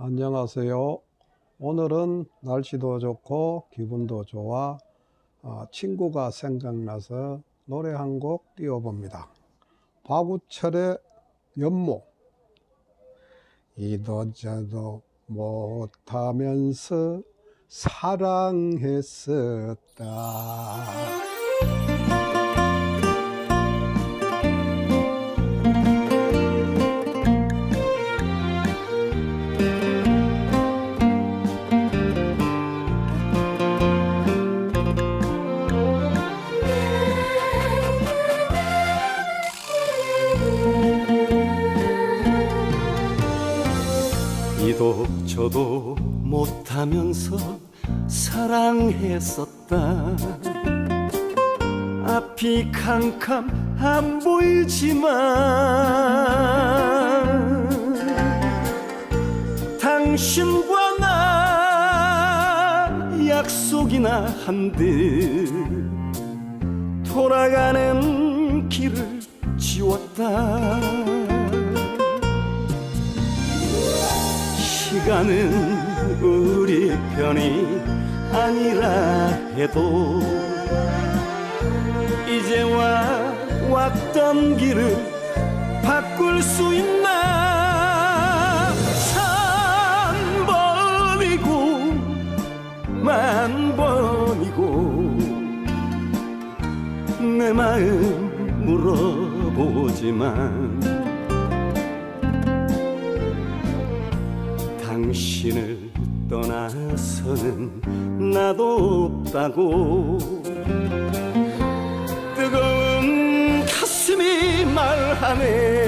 안녕하세요. 오늘은 날씨도 좋고 기분도 좋아 어, 친구가 생각나서 노래 한 곡 띄워봅니다. 박우철의 연모 이도저도 못하면서 사랑했었다. 이도 저도 못하면서 사랑했었다. 앞이 캄캄 안 보이지만 당신과 나 약속이나 한 듯 돌아가는 길을 지웠다 시간은 우리 편이 아니라 해도 이제와 왔던 길을 바꿀 수 있나? 천 번이고 만 번이고 내 마음 물어보지만 당신을 떠나서는 나도 없다고. 뜨거운 가슴이 말하네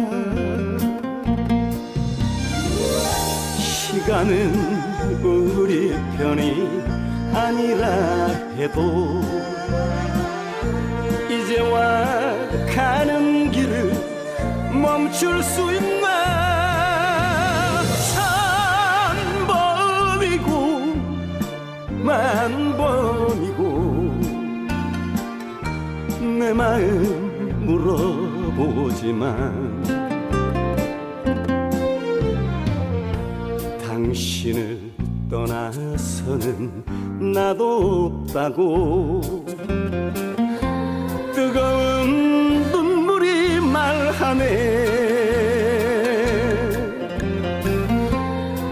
시간은 우리 편이 아니라 해도 이제와 가는 길을 멈출 수 있나? 천 번이고 만 번이고 내 마음 물어보지만 당신을 떠나서는 나도 없다고. 뜨거운 눈물이 말하네.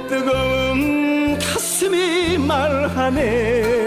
뜨거운 가슴이 말하네.